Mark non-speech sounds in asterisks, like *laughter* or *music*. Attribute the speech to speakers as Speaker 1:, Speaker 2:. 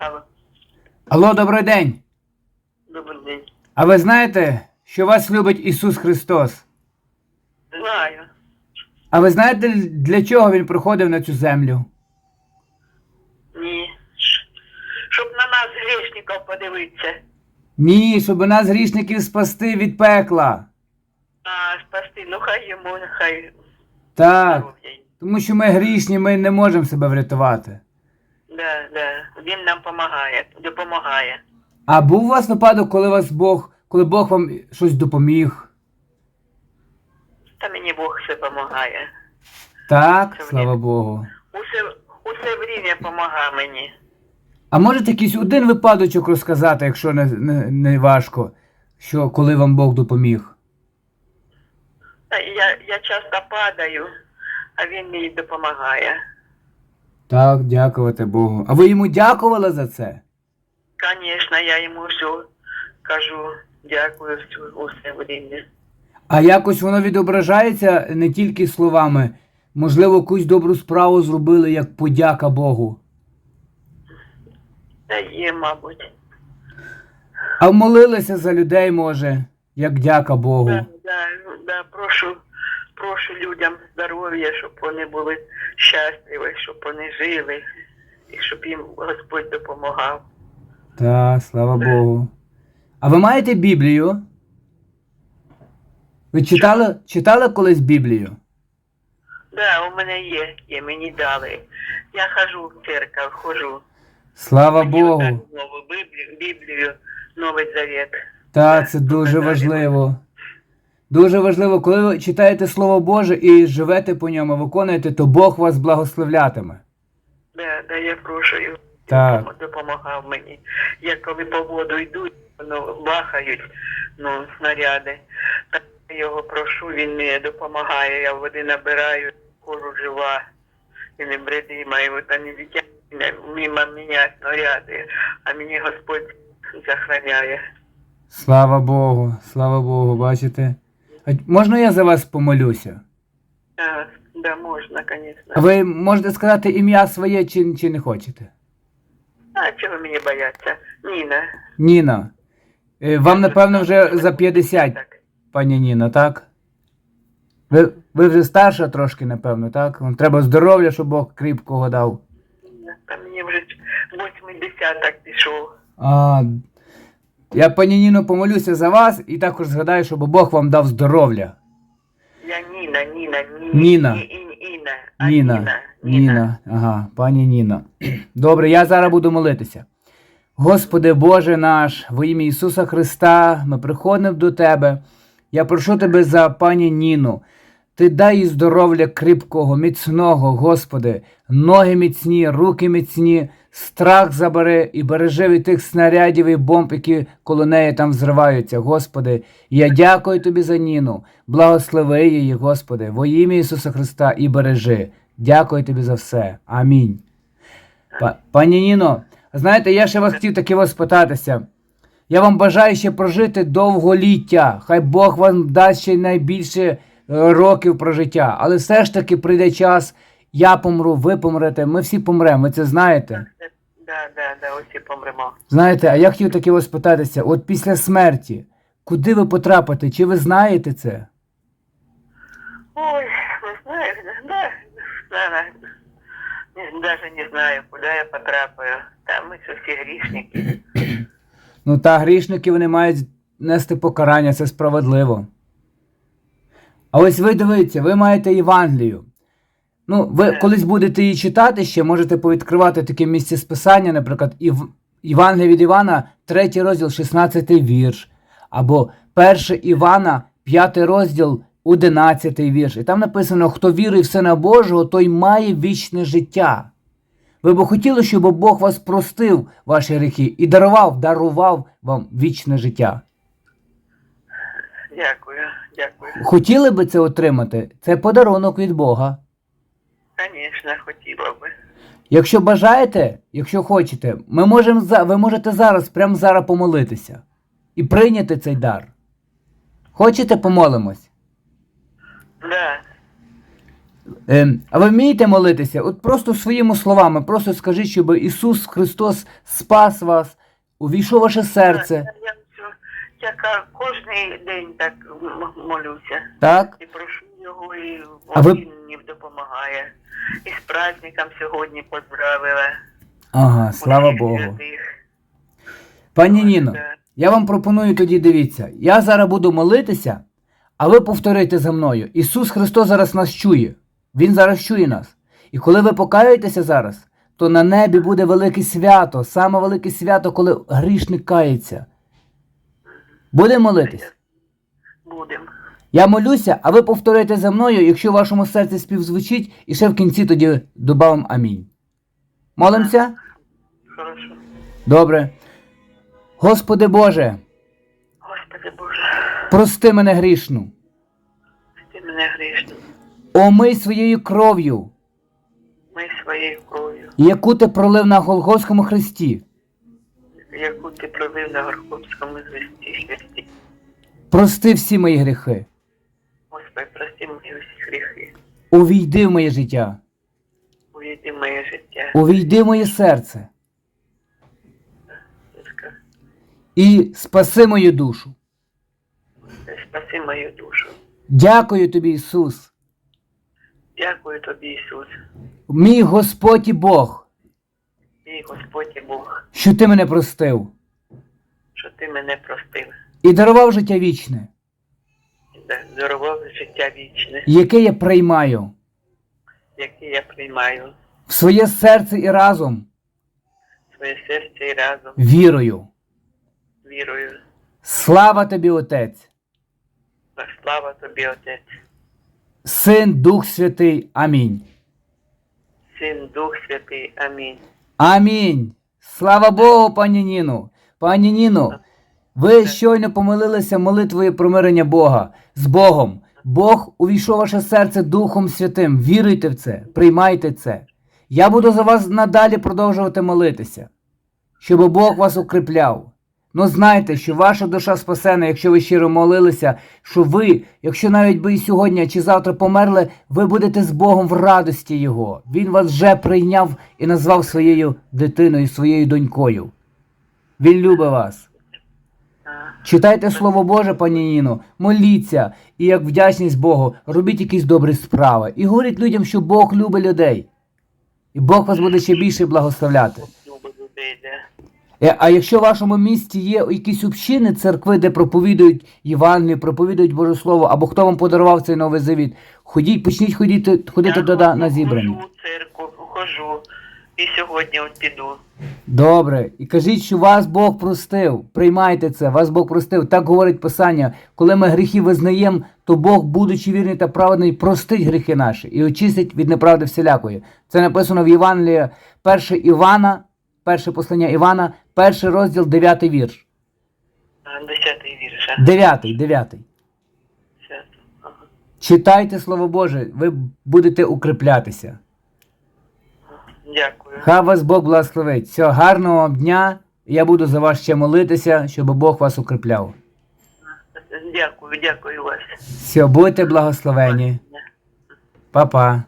Speaker 1: Алло,
Speaker 2: Алло, добрий день.
Speaker 1: добрий день.
Speaker 2: А ви знаєте, що вас любить Ісус Христос?
Speaker 1: Знаю.
Speaker 2: А ви знаєте, для чого Він приходив на цю землю?
Speaker 1: Ні. Щоб на нас грішників подивитися.
Speaker 2: Ні, щоб нас грішників спасти від пекла.
Speaker 1: А, спасти, ну хай йому, хай
Speaker 2: Так. Тому що ми грішні, ми не можемо себе врятувати.
Speaker 1: Да, да. Він нам допомагає, допомагає.
Speaker 2: А був у вас випадок, коли вас Бог, коли Бог вам щось допоміг?
Speaker 1: Та мені Бог все допомагає.
Speaker 2: Так,
Speaker 1: Це
Speaker 2: слава
Speaker 1: мені.
Speaker 2: Богу.
Speaker 1: Усе, усе время допомагає мені.
Speaker 2: А можете якийсь один випадочок розказати, якщо не, не, не важко, що коли вам Бог допоміг?
Speaker 1: Та Я, я часто падаю, а він мені допомагає.
Speaker 2: Так, дякувати Богу. А ви йому дякували за це?
Speaker 1: Звісно, я йому все кажу, дякую все, усе время.
Speaker 2: А якось воно відображається не тільки словами. Можливо, якусь добру справу зробили як подяка Богу.
Speaker 1: Та є, мабуть.
Speaker 2: А молилися за людей, може, як дяка Богу.
Speaker 1: Да, да, да, прошу, прошу людям здоров'я, щоб вони були щасливі, щоб вони жили, і щоб їм Господь допомагав.
Speaker 2: Так, слава Богу. А ви маєте Біблію? Ви читали, читали колись Біблію?
Speaker 1: Да, у мене є, є, мені дали. Я хожу в церковь, хожу.
Speaker 2: Слава
Speaker 1: Мені
Speaker 2: Богу.
Speaker 1: Нову Біблію, Біблію, Новий Завет.
Speaker 2: Так, це дуже важливо. Дуже важливо, коли ви читаєте Слово Боже і живете по ньому, виконуєте, то Бог вас благословлятиме.
Speaker 1: Да, да, я прошу його.
Speaker 2: Так.
Speaker 1: Допомагав мені. Я коли по воду йду, ну, бахають ну, снаряди. Так я його прошу, він мені допомагає. Я води набираю, кожу жива. І не бредима, і от вони летять мимо мене снаряди, а мені Господь захороняє.
Speaker 2: Слава Богу, слава Богу, бачите. А можна я за вас помолюся?
Speaker 1: Да, да, можна, звісно.
Speaker 2: А ви можете сказати ім'я своє чи, чи не хочете?
Speaker 1: А чого мені бояться? Ніна.
Speaker 2: Ніна. Е, Вам, напевно, вже за 50, пані Ніна, так? Ви, ви вже старша трошки, напевно, так? Вам треба здоров'я, щоб Бог кріпкого дав.
Speaker 1: Та мені вже 80 так пішов.
Speaker 2: А, я, пані Ніно, помолюся за вас і також згадаю, щоб Бог вам дав здоров'я.
Speaker 1: Я Ніна, Ніна, Ні,
Speaker 2: Ніна.
Speaker 1: Ні, Ні, Інна, а
Speaker 2: Ніна,
Speaker 1: Ніна,
Speaker 2: Ніна, ага, пані Ніна. *clears throat* Добре, я зараз буду молитися. Господи Боже наш, во ім'я Ісуса Христа, ми приходимо до Тебе. Я прошу Тебе за пані Ніну. Ти дай їй здоров'я кріпкого, міцного, Господи, ноги міцні, руки міцні, страх забери і бережи від тих снарядів і бомб, які коло неї там взриваються, Господи. Я дякую Тобі за Ніну. Благослови її, Господи, во ім'я Ісуса Христа і бережи. Дякую Тобі за все. Амінь. Па- Пані Ніно, знаєте, я ще вас хотів таки вас спитатися. Я вам бажаю ще прожити довголіття. Хай Бог вам дасть ще найбільше е, років прожиття. Але все ж таки прийде час, я помру, ви помрете, ми всі помремо, ви це знаєте.
Speaker 1: Да, да, да, усі помремо.
Speaker 2: Знаєте, а я хотів таки вас спитатися, от після смерті, куди ви потрапите? Чи ви знаєте це?
Speaker 1: Ой, не знаю, да, да, не, даже не знаю, куди я потрапаю. Там ми ж всі грішники. *clears throat*
Speaker 2: Ну та грішники вони мають нести покарання, це справедливо. А ось ви дивіться, ви маєте Євангелію. Ну, ви колись будете її читати ще, можете повідкривати таке місце списання, наприклад, Ів... Євангелія від Івана, 3 розділ, 16 вірш, або 1 Івана, 5 розділ, 11 вірш. І там написано: хто вірить в Сина Божого, той має вічне життя. Ви б хотіли, щоб Бог вас простив ваші гріхи і дарував, дарував вам вічне життя.
Speaker 1: Дякую, дякую.
Speaker 2: Хотіли би це отримати? Це подарунок від Бога.
Speaker 1: Звісно, хотіла би.
Speaker 2: Якщо бажаєте, якщо хочете, ми можемо за- ви можете зараз, прямо зараз помолитися і прийняти цей дар. Хочете, помолимось?
Speaker 1: Да,
Speaker 2: Ем, а ви вмієте молитися? От просто своїми словами, просто скажіть, щоб Ісус Христос спас вас, увійшов ваше серце.
Speaker 1: Я, я ка- кожний день так молюся.
Speaker 2: Так?
Speaker 1: І прошу його, і
Speaker 2: А ви-
Speaker 1: він мені допомагає. І з праздником сьогодні поздравила.
Speaker 2: Ага, слава Богу.
Speaker 1: святих.
Speaker 2: Пані Ніно, я вам пропоную тоді дивіться. Я зараз буду молитися, а ви повторите за мною. Ісус Христос зараз нас чує. Він зараз чує нас. І коли ви покаєтеся зараз, то на небі буде велике свято, саме велике свято, коли грішник кається. Будемо молитись?
Speaker 1: Будем.
Speaker 2: Я молюся, а ви повторите за мною, якщо в вашому серці співзвучить, і ще в кінці тоді добавимо амінь. Молимося?
Speaker 1: Хорошо.
Speaker 2: Добре. Господи Боже,
Speaker 1: Господи Боже,
Speaker 2: прости мене грішну,
Speaker 1: ти мене грішну.
Speaker 2: омий своєю кров'ю,
Speaker 1: Ми своєю кров'ю,
Speaker 2: яку ти пролив на Голгофському хресті.
Speaker 1: яку ти пролив на Горховському звісті хресті.
Speaker 2: Прости всі мої гріхи.
Speaker 1: Господи, прости мої усі гріхи.
Speaker 2: Увійди в моє життя,
Speaker 1: Увійди в моє життя.
Speaker 2: увійди в моє серце. І спаси мою душу.
Speaker 1: Спаси мою душу.
Speaker 2: Дякую тобі, Ісус,
Speaker 1: Дякую тобі, Ісус,
Speaker 2: мій Господь і Бог,
Speaker 1: мій Господь і Бог,
Speaker 2: що ти мене простив.
Speaker 1: Що ти мене простив.
Speaker 2: І дарував життя вічне,
Speaker 1: дарував життя вічне,
Speaker 2: яке я приймаю
Speaker 1: яке я приймаю
Speaker 2: в своє серце і разом
Speaker 1: в своє серце і разом
Speaker 2: вірою.
Speaker 1: вірою.
Speaker 2: Слава тобі, Отець,
Speaker 1: Слава тобі, Отець,
Speaker 2: Син, Дух Святий. Амінь.
Speaker 1: Син, Дух Святий. Амінь.
Speaker 2: Амінь. Слава Богу, пані Ніну. Пані Ніно, ви щойно помолилися молитвою про мирення Бога з Богом. Бог увійшов ваше серце Духом Святим. Віруйте в це, приймайте це. Я буду за вас надалі продовжувати молитися, щоб Бог вас укріпляв. Ну знайте, що ваша душа спасена, якщо ви щиро молилися, що ви, якщо навіть би і сьогодні чи завтра померли, ви будете з Богом в радості Його. Він вас вже прийняв і назвав своєю дитиною, своєю донькою. Він любить вас. Читайте Слово Боже, пані Ніно, моліться і як вдячність Богу, робіть якісь добрі справи. І говоріть людям, що Бог любить людей. І Бог вас буде ще більше благословляти. Е, А якщо в вашому місті є якісь общини, церкви, де проповідують Євангелію, проповідують Боже Слово, або хто вам подарував цей новий завіт, ходіть, почніть ходити, ходити туди на зібрання.
Speaker 1: Хожу в церкву, хожу. І сьогодні от піду.
Speaker 2: Добре, і кажіть, що вас Бог простив. Приймайте це, вас Бог простив. Так говорить Писання. Коли ми гріхи визнаємо, то Бог, будучи вірний та праведний, простить гріхи наші і очистить від неправди всілякої. Це написано в Євангелії 1 Івана, перше послання Івана, перший розділ, 9 вірш.
Speaker 1: А, Десятий вірш.
Speaker 2: 9, 9. Читайте Слово Боже, ви будете укріплятися.
Speaker 1: Дякую.
Speaker 2: Хай вас Бог благословить. Все, гарного вам дня. Я буду за вас ще молитися, щоб Бог вас укріпляв.
Speaker 1: Дякую, дякую вас.
Speaker 2: Все, будьте благословені. Па-па.